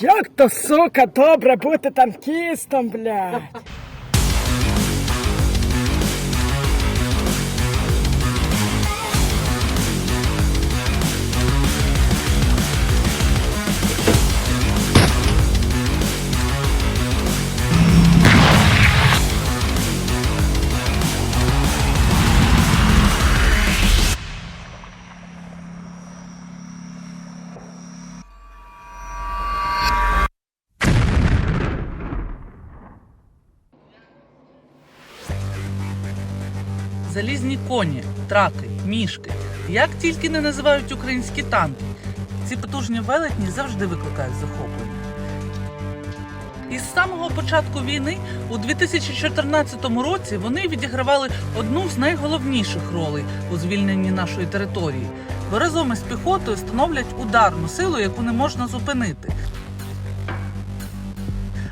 Як то, сука, добре бути танкістом, блядь. Залізні коні, траки, мішки. Як тільки не називають українські танки, ці потужні велетні завжди викликають захоплення. Із самого початку війни у 2014 році вони відігравали одну з найголовніших ролей у звільненні нашої території, бо разом із піхотою становлять ударну силу, яку не можна зупинити.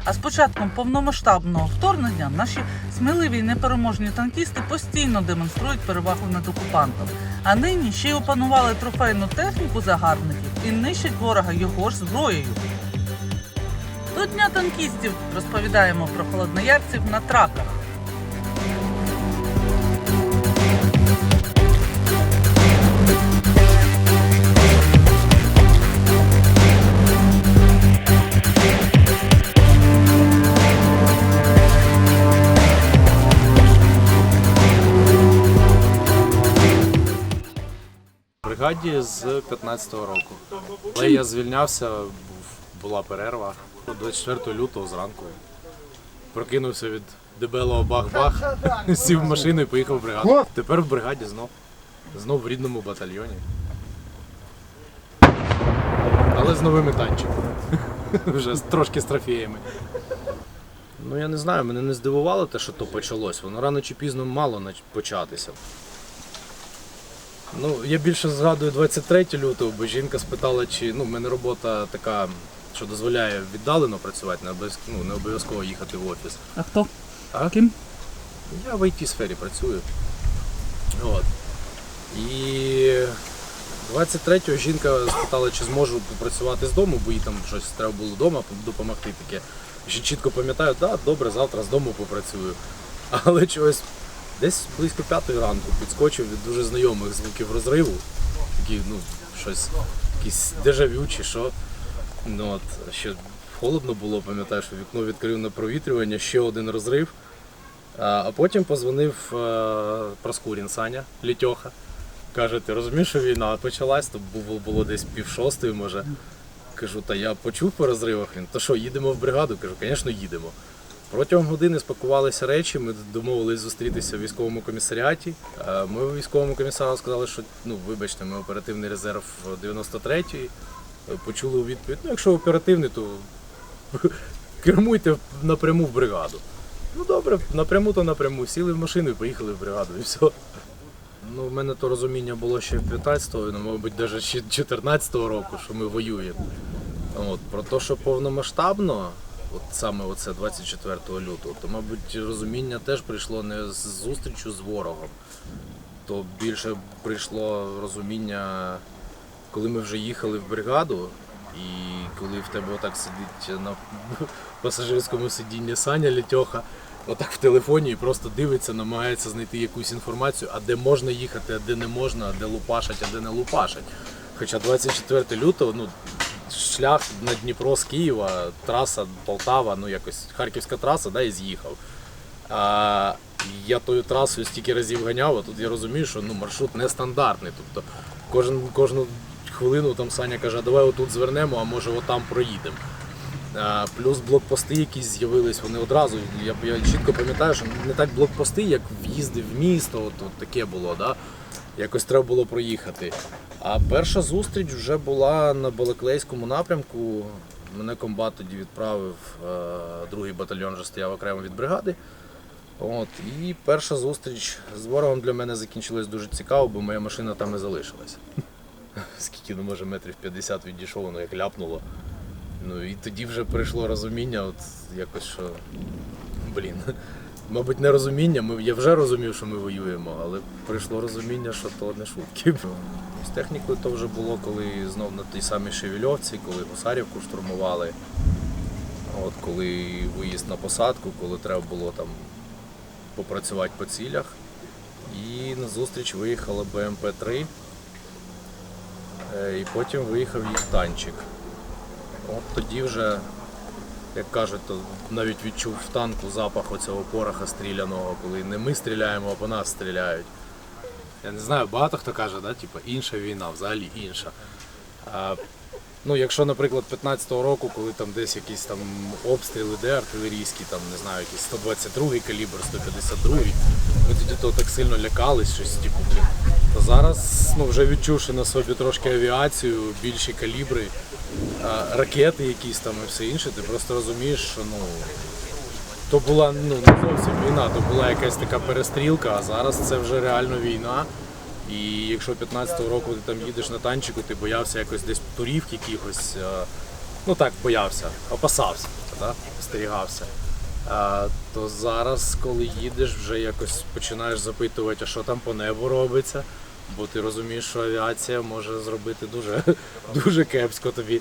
А з початком повномасштабного вторгнення наші сміливі й непереможні танкісти постійно демонструють перевагу над окупантом. А нині ще й опанували трофейну техніку загарбників і нищать ворога його ж зброєю. До дня танкістів розповідаємо про холодноярців на траках. Бригаді з 15-го року. Але я звільнявся, був- була перерва. 24 лютого зранку прокинувся від дебелого бах-бах, сів в машину і поїхав в бригаду. Тепер в бригаді знов. Знов в рідному батальйоні. Але з новими танчиками. Вже трошки з трофеями. Ну я не знаю, мене не здивувало те, що то почалось. Воно рано чи пізно мало початися. Ну, я більше згадую 23 лютого, бо жінка спитала, чи ну, в мене робота така, що дозволяє віддалено працювати, не обов'язково, ну, не обов'язково їхати в офіс. А хто? А? Ким? Я в it сфері працюю. От. І 23-го жінка спитала, чи зможу попрацювати з дому, бо їй там щось треба було вдома допомогти таке. Ще чітко пам'ятаю, так, да, добре, завтра з дому попрацюю. Але чогось десь близько п'ятої ранку підскочив від дуже знайомих звуків розриву. Такі, ну, щось, якісь дежавю чи що. Ну, от, ще холодно було, пам'ятаю, що вікно відкрив на провітрювання, ще один розрив. А а потім позвонив е, Проскурін Саня Літьоха. Каже, ти розумієш, що війна почалась, то було, було десь пів шостої, може. Кажу, та я почув по розривах. Він, то що, їдемо в бригаду? Кажу, звісно, їдемо. Протягом години спакувалися речі, ми домовились зустрітися в військовому комісаріаті. Е, Ми військовому комісару сказали, що ну, вибачте, ми оперативний резерв 93-ї. Е, Почули у відповідь, ну якщо оперативний, то кермуйте напряму в бригаду. Ну добре, напряму то напряму. Сіли в машину і поїхали в бригаду, і все. Ну, в мене то розуміння було ще 15-го, ну, мабуть, навіть 14-го року, що ми воюємо. От, про те, що повномасштабно, от саме оце 24 лютого, то, мабуть, розуміння теж прийшло не з зустрічю з ворогом, то більше прийшло розуміння, коли ми вже їхали в бригаду, і коли в тебе отак сидить на пасажирському сидінні Саня Літьоха, отак в телефоні і просто дивиться, намагається знайти якусь інформацію, а де можна їхати, а де не можна, а де лупашать, а де не лупашать. Хоча 24 лютого, ну, шлях на Дніпро з Києва, траса Полтава, ну якось Харківська траса, да, і з'їхав. А, я тою трасою стільки разів ганяв, а тут я розумію, що ну, маршрут нестандартний. Тобто кожен, кожну хвилину там Саня каже, давай отут звернемо, а може отам проїдемо. Плюс блокпости якісь з'явились, вони одразу. Я, я чітко пам'ятаю, що не так блокпости, як в'їзди в місто, от, от таке було. Да? Якось треба було проїхати. А перша зустріч вже була на Балаклейському напрямку. Мене комбат тоді відправив, е, другий батальйон вже стояв окремо від бригади. От, і перша зустріч з ворогом для мене закінчилась дуже цікаво, бо моя машина там не залишилась. Скільки, ну може, метрів 50 відійшов, воно як ляпнуло. Ну і тоді вже прийшло розуміння, от якось що, блін, мабуть, нерозуміння. Ми, я вже розумів, що ми воюємо, але прийшло розуміння, що то не шутки. З технікою то вже було, коли знов на тій самій Шевельовці, коли Гусарівку штурмували. От коли виїзд на посадку, коли треба було там попрацювати по цілях. І на зустріч виїхала БМП-3. Е, І потім виїхав їх танчик. От тоді вже, як кажуть, то навіть відчув в танку запах оцього пороха стріляного, коли не ми стріляємо, а по нас стріляють. Я не знаю, багато хто каже, да, типу, інша війна, взагалі інша. А, ну, якщо, наприклад, 15-го року, коли там десь якісь там обстріли, де артилерійські, там, не знаю, якийсь 122 калібр, 152-й, ми тоді то так сильно лякались, щось типу. То зараз, ну, вже відчувши на собі трошки авіацію, більші калібри, ракети якісь там і все інше, ти просто розумієш, що ну, то була ну, не зовсім війна, то була якась така перестрілка, а зараз це вже реально війна. І якщо 15-го року ти там їдеш на танчику, ти боявся якось десь турів якихось, ну так, боявся, опасався, да? остерігався. А, то зараз, коли їдеш, вже якось починаєш запитувати, а що там по небу робиться, бо ти розумієш, що авіація може зробити дуже, дуже кепсько тобі.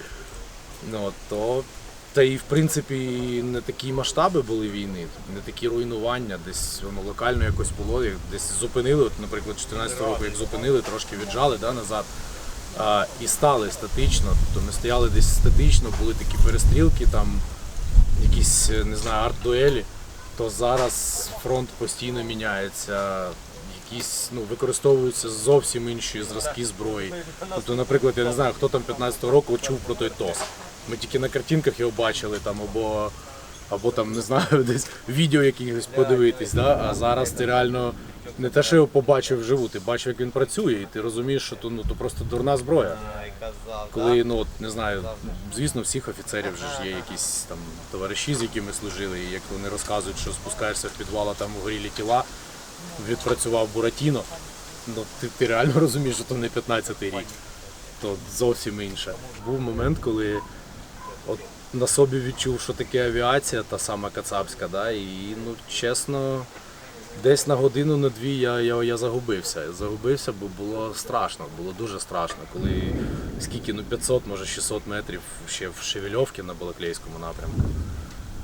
Ну, то та і в принципі не такі масштаби були війни, не такі руйнування, десь воно локально якось було, десь зупинили, от, наприклад, 14 року, як зупинили, трошки віджали да, назад. А, і стали статично. Тобто ми стояли десь статично, були такі перестрілки, там якісь, не знаю, арт-дуелі, то зараз фронт постійно міняється. Якісь ну, використовуються зовсім інші зразки зброї. Тобто, наприклад, я не знаю, хто там 15-го року чув про той ТОС. Ми тільки на картинках його бачили там або, або там, не знаю, десь відео якихось подивитись. Да? А зараз ти реально не те, що його побачив вживу, ти бачив, як він працює, і ти розумієш, що то, ну, то просто дурна зброя. Коли, ну от, не знаю, звісно, всіх офіцерів вже ж є якісь там товариші, з якими служили, і як вони розказують, що спускаєшся в підвал, а там угорілі тіла, відпрацював Буратіно, ну ти, ти реально розумієш, що то не 15-й рік, то зовсім інше. Був момент, коли от на собі відчув, що таке авіація, та сама Кацапська, да, і ну чесно, десь на годину, на дві я, я, я загубився. Загубився, бо було страшно, було дуже страшно, коли скільки, ну 500, може 600 метрів ще в Шевельовці на Балаклейському напрямку.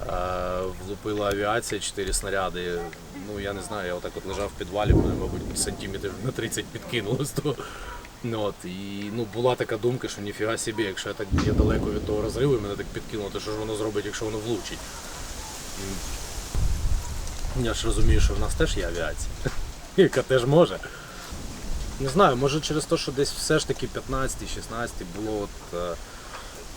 Е, влупила авіація, 4 снаряди. Ну я не знаю, я отак от лежав в підвалі, мене, мабуть, сантиметрів на 30 підкинуло з того. Ну, от, і ну, була така думка, що ніфіга собі, якщо я так є далеко від того розриву, і мене так підкинуло, то що ж воно зробить, якщо воно влучить. Я ж розумію, що в нас теж є авіація, яка теж може. Не знаю, може через те, що десь все ж таки 15-16 було от.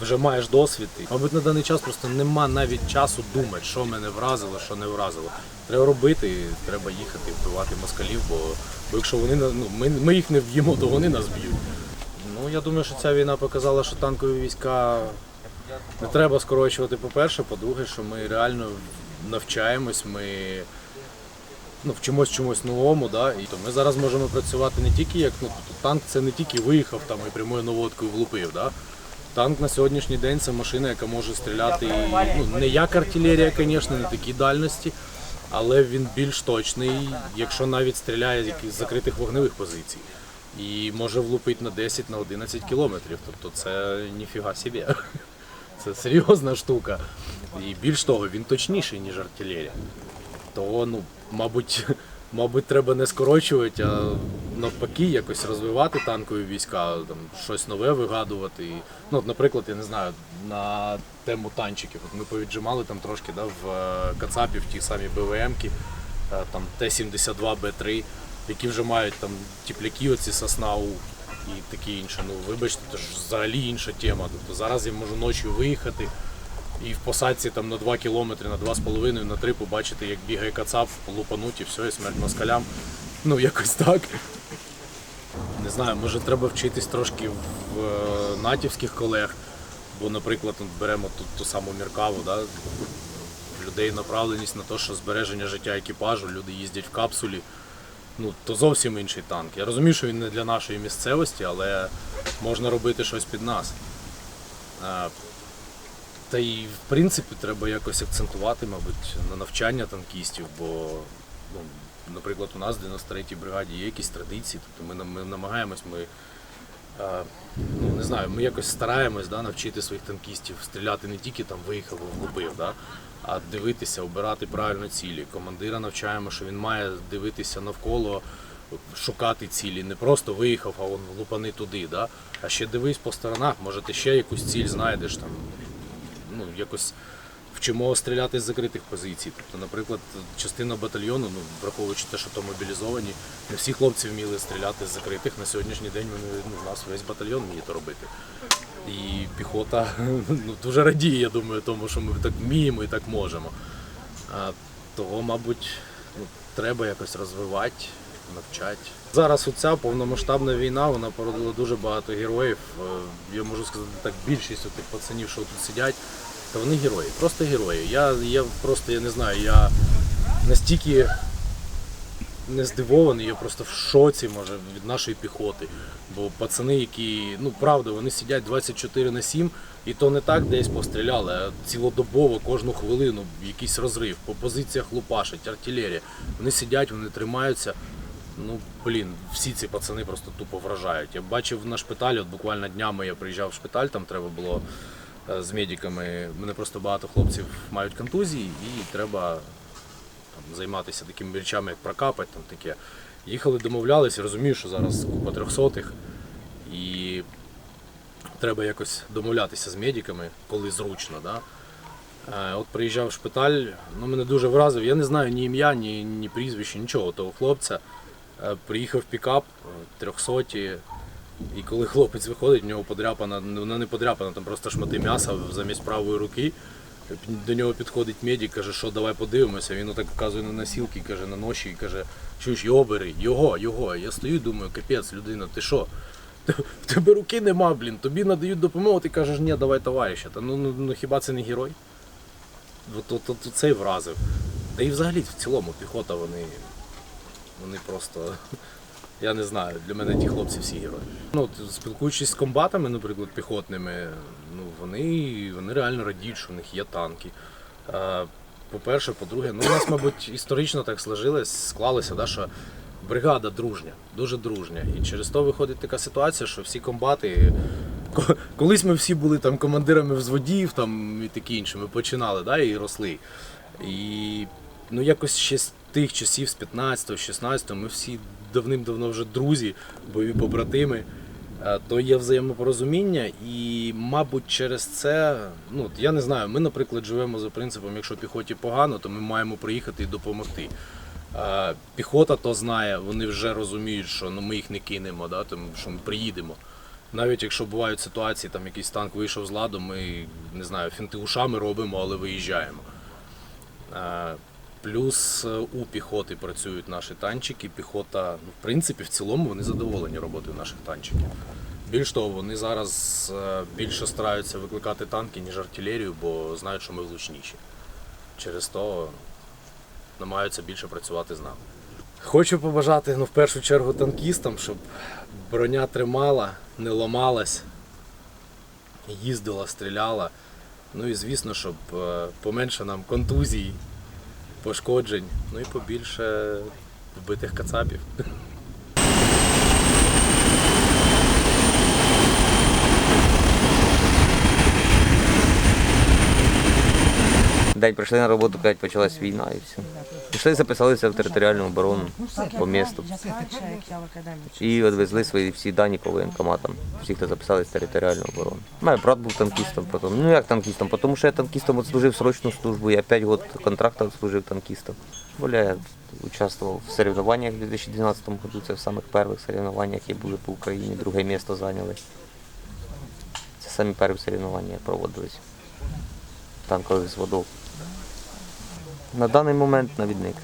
Вже маєш досвід. І, Мабуть, на даний час просто нема навіть часу думати, що мене вразило, що не вразило. Треба робити, треба їхати, вбивати москалів, бо, бо якщо вони ну, ми, ми їх не вб'ємо, то вони нас б'ють. Ну я думаю, що ця війна показала, що танкові війська не треба скорочувати, по-перше, по-друге, що ми реально навчаємось, ми ну, вчимось чомусь новому, да? і то ми зараз можемо працювати не тільки як ну, тобто танк, це не тільки виїхав там і прямою наводкою влупив. Да? Танк на сьогоднішній день це машина, яка може стріляти ну, не як артилерія, звісно, не такі дальності, але він більш точний, якщо навіть стріляє з закритих вогневих позицій. І може влупити на 10 на 11 кілометрів. Тобто це ніфіга собі. Це серйозна штука. І більш того, він точніший, ніж артилерія. То, ну, мабуть, мабуть, треба не скорочувати, а навпаки, якось розвивати танкові війська, там, щось нове вигадувати. Ну, от, наприклад, я не знаю, на тему танчиків. От ми повіджимали там трошки да, в е, Кацапі, в ті самі БВМки, е, там Т-72, Б3, які вже мають там тіпляки, оці Соснау і таке інше. Ну, вибачте, це ж взагалі інша тема. Тобто зараз я можу ночі виїхати і в посадці там на 2 кілометри, на 2,5, на 3 побачити, як бігає кацап, лупануть і все, і смерть москалям. Ну, якось так. Не знаю, може треба вчитись трошки в е, натівських колег, бо, наприклад, беремо тут ту саму Міркаву, да? людей направленість на те, що збереження життя екіпажу, люди їздять в капсулі. Ну, то зовсім інший танк. Я розумію, що він не для нашої місцевості, але можна робити щось під нас. Та й в принципі треба якось акцентувати, мабуть, на навчання танкістів, бо, ну, наприклад, у нас в 93-й бригаді є якісь традиції, тобто ми, ми намагаємось, ми е, ну, не знаю, ми якось стараємось да, навчити своїх танкістів стріляти не тільки там виїхав, влупив, да, а дивитися, обирати правильно цілі. Командира навчаємо, що він має дивитися навколо, шукати цілі, не просто виїхав, а он лупани туди. Да? А ще дивись по сторонах, може ти ще якусь ціль знайдеш там. Ну, якось вчимо стріляти з закритих позицій. Тобто, наприклад, частина батальйону, ну, враховуючи те, що то мобілізовані, не всі хлопці вміли стріляти з закритих. На сьогоднішній день вони, ну, в нас весь батальйон вміє то робити. І піхота ну, дуже радіє, я думаю, тому що ми так вміємо і так можемо. А, того, мабуть, ну, треба якось розвивати, навчати. Зараз оця повномасштабна війна, вона породила дуже багато героїв. Е, Я можу сказати, так більшість тих пацанів, що тут сидять, то вони герої, просто герої. Я, я просто я не знаю, я настільки не здивований, я просто в шоці може від нашої піхоти. Бо пацани, які, ну правда, вони сидять 24 на 7, і то не так десь постріляли, а цілодобово кожну хвилину якийсь розрив, по позиціях лупашать, артилерія. Вони сидять, вони тримаються. Ну, блін, всі ці пацани просто тупо вражають. Я бачив на шпиталі, от буквально днями я приїжджав в шпиталь, там треба було е, з медиками. Мене просто багато хлопців мають контузії і треба там, займатися такими речами, як прокапать, там таке. Їхали, домовлялися, розумію, що зараз купа трьохсотих. І треба якось домовлятися з медиками, коли зручно. Да? Е, От приїжджав в шпиталь, ну мене дуже вразив. Я не знаю ні ім'я, ні, ні прізвище, нічого того хлопця. Е, Приїхав пікап е, трьохсоті, і коли хлопець виходить, в нього подряпана, вона не подряпана, там просто шмати м'яса замість правої руки. До нього підходить медик, каже, що давай подивимося. Він отак вказує на носілки, каже, на ноші і каже, чуєш, його бери, його, його. Я стою, думаю, капець, людина, ти що? В тебе руки нема, блін, тобі надають допомогу, ти кажеш, ні, давай товариша. Та ну, ну, ну хіба це не герой? От, от, от, цей вразив. Та і взагалі в цілому піхота, вони, вони просто. Я не знаю, для мене ті хлопці всі герої. Ну, спілкуючись з комбатами, наприклад, піхотними, ну, вони, вони реально радіють, що в них є танки. По-перше, по-друге, ну, у нас, мабуть, історично так сложилось, склалося, да, що бригада дружня, дуже дружня. І через то виходить така ситуація, що всі комбати. Колись ми всі були там командирами взводів там, і такі інші, ми починали да, і росли. І ну, якось ще тих часів, з 15-го, 16-го, ми всі давним-давно вже друзі, бойові побратими. Е, То є взаємопорозуміння, і, мабуть, через це, ну я не знаю, ми, наприклад, живемо за принципом, якщо піхоті погано, то ми маємо приїхати і допомогти. Е, Піхота то знає, вони вже розуміють, що ну, ми їх не кинемо, да, тому що ми приїдемо. Навіть якщо бувають ситуації, там якийсь танк вийшов з ладу, ми не знаю, фінти ушами робимо, але виїжджаємо. Плюс е, у піхоти працюють наші танчики. Піхота, ну, в принципі, в цілому вони задоволені роботою наших танчиків. Більш того, вони зараз е, більше стараються викликати танки, ніж артилерію, бо знають, що ми влучніші. Через то намагаються більше працювати з нами. Хочу побажати ну, в першу чергу танкістам, щоб броня тримала, не ламалась, їздила, стріляла. Ну і звісно, щоб е, поменше нам контузій, пошкоджень, ну і побільше вбитих кацапів. День прийшли на роботу, п'ять почалась війна і все. Пішли, записалися в територіальну оборону по місту. І відвезли свої всі дані по воєнкоматам. Всі, хто записались в територіальну оборону. Мене брат був танкістом потім. Ну як танкістом? Тому що я танкістом відслужив срочну службу. Я 5 років контракту відслужив танкістом. Бо я участвував в соревнованнях у 2012 році. Це в самих перших соревнованнях, які були по Україні. Друге місце зайняли. Це самі перші соревнування проводились. Танкових зводов. На даний момент навідник.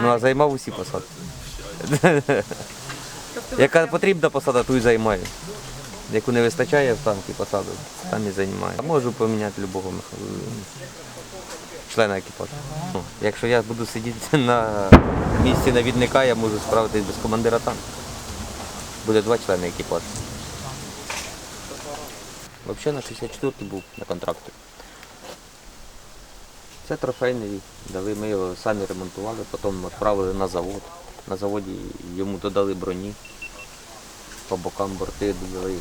Ну, а займав усі посади. Яка потрібна посада, ту і займаю. Яку не вистачає в танки посаду, там і займаю. А можу поміняти любого члена екіпажу. Ну, якщо я буду сидіти на місці навідника, я можу справитись без командира танку. Буде два члени екіпажу. Взагалі на 64-й був на контракті. Це трофейний, дали, ми його самі ремонтували, потім відправили на завод. На заводі йому додали броні, по бокам борти додали,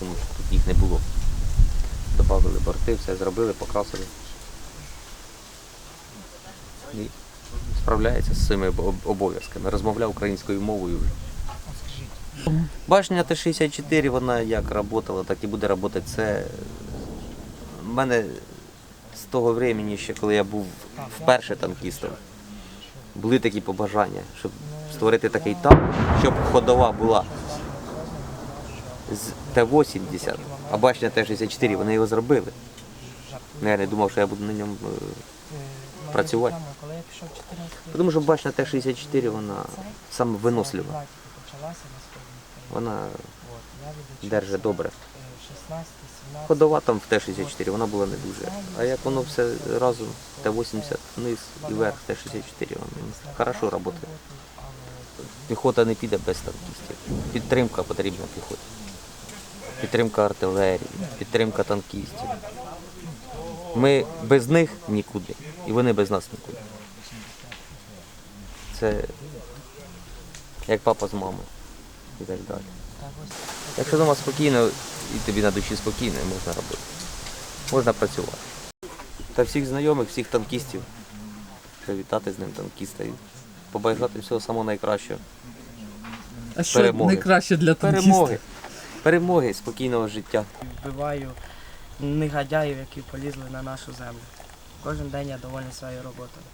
тому що тут їх не було. Добавили борти, все зробили, покрасили. І справляється з цими обов'язками. Розмовляв українською мовою вже. Башня Т-64, вона як працювала, так і буде працювати. Це в мене з того времени, ще коли я був вперше танкістом, були такі побажання, щоб створити такий танк, щоб ходова була з Т-80, а башня Т-64, вони його зробили. Ну, Я не думав, що я буду на ньому е, працювати. Тому що башня Т-64, вона саме винослива. Вона держить добре. Ходова там в Т-64, вона була не дуже. А як воно все разом, Т-80 вниз і вверх, Т-64, воно хорошо працює. Піхота не піде без танкістів. Підтримка потрібна піхоті. Підтримка артилерії, підтримка танкістів. Ми без них нікуди, і вони без нас нікуди. Це як папа з мамою і так далі. Якщо вдома спокійно і тобі на душі спокійно, можна робити. Можна працювати. Та всіх знайомих, всіх танкістів. Привітати з ним танкіста і побажати всього самого найкращого. А що Перемоги. найкраще для танкіста? Перемоги. Перемоги, спокійного життя. вбиваю негодяїв, які полізли на нашу землю. Кожен день я довольний своєю роботою.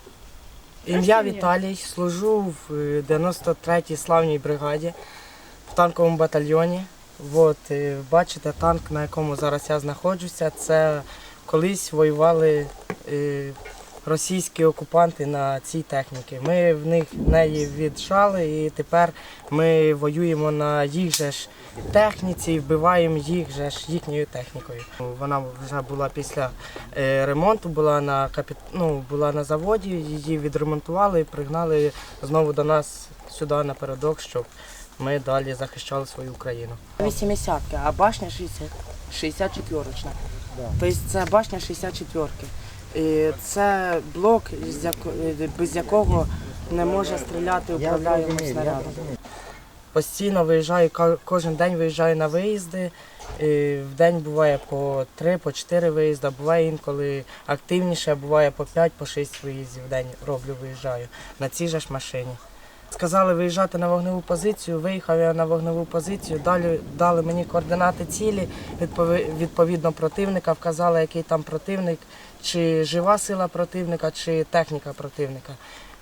Ім'я Віталій, служу в е, 93-й славній бригаді в танковому батальйоні. От, бачите, танк, на якому зараз я знаходжуся, це колись воювали е, російські окупанти на цій техніці. Ми в них в неї віджали і тепер ми воюємо на їх же ж техніці і вбиваємо їх же ж їхньою технікою. Вона вже була після е, ремонту, була на капі... ну, була на заводі, її відремонтували і пригнали знову до нас сюди напередок, щоб ми далі захищали свою Україну. 80 а башня 60, 64-річна. Тобто це башня 64-ки. І Це блок, без якого не може стріляти управляємий снарядом. Постійно виїжджаю, кожен день виїжджаю на виїзди. І в день буває по три, по чотири виїзди, буває інколи активніше, буває по п'ять, по шість виїздів в день роблю, виїжджаю на цій же ж машині. Сказали виїжджати на вогневу позицію, виїхав я на вогневу позицію, далі дали мені координати цілі, відповідно противника, вказали, який там противник, чи жива сила противника, чи техніка противника.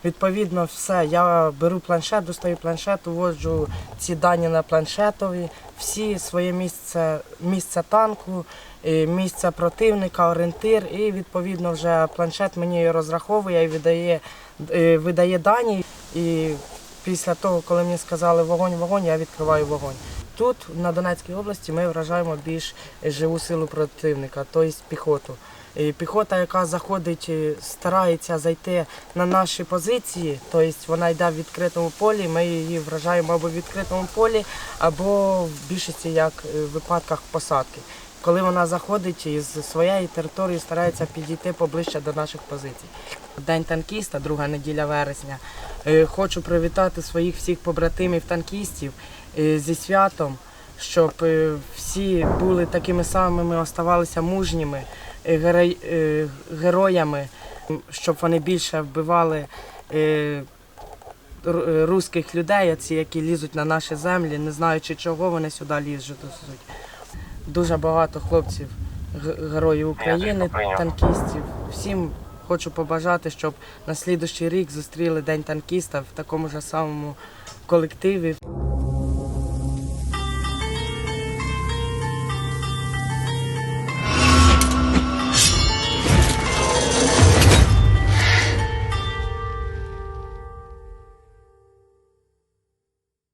Відповідно, все. Я беру планшет, достаю планшет, уводжу ці дані на планшетові, всі своє місце, місце танку, е, місце противника, орієнтир, і відповідно вже планшет мені розраховує і видає, е, видає дані. І після того, коли мені сказали вогонь, вогонь, я відкриваю вогонь. Тут, на Донецькій області, ми вражаємо більш живу силу противника, тобто піхоту. І Піхота, яка заходить, е, старається зайти на наші позиції, тобто вона йде в відкритому полі, ми її вражаємо або в відкритому полі, або в більшості як е, в випадках посадки. Коли вона заходить із своєї території, старається підійти поближче до наших позицій. День танкіста, друга неділя вересня. Е, Хочу привітати своїх всіх побратимів танкістів е, зі святом, щоб е, всі були такими самими, оставалися мужніми героями, щоб вони більше вбивали ру- руських людей, які лізуть на наші землі, не знаючи чого вони сюди лізуть. Дуже багато хлопців, героїв України, танкістів. Всім хочу побажати, щоб на слідущий рік зустріли День танкіста в такому ж самому колективі.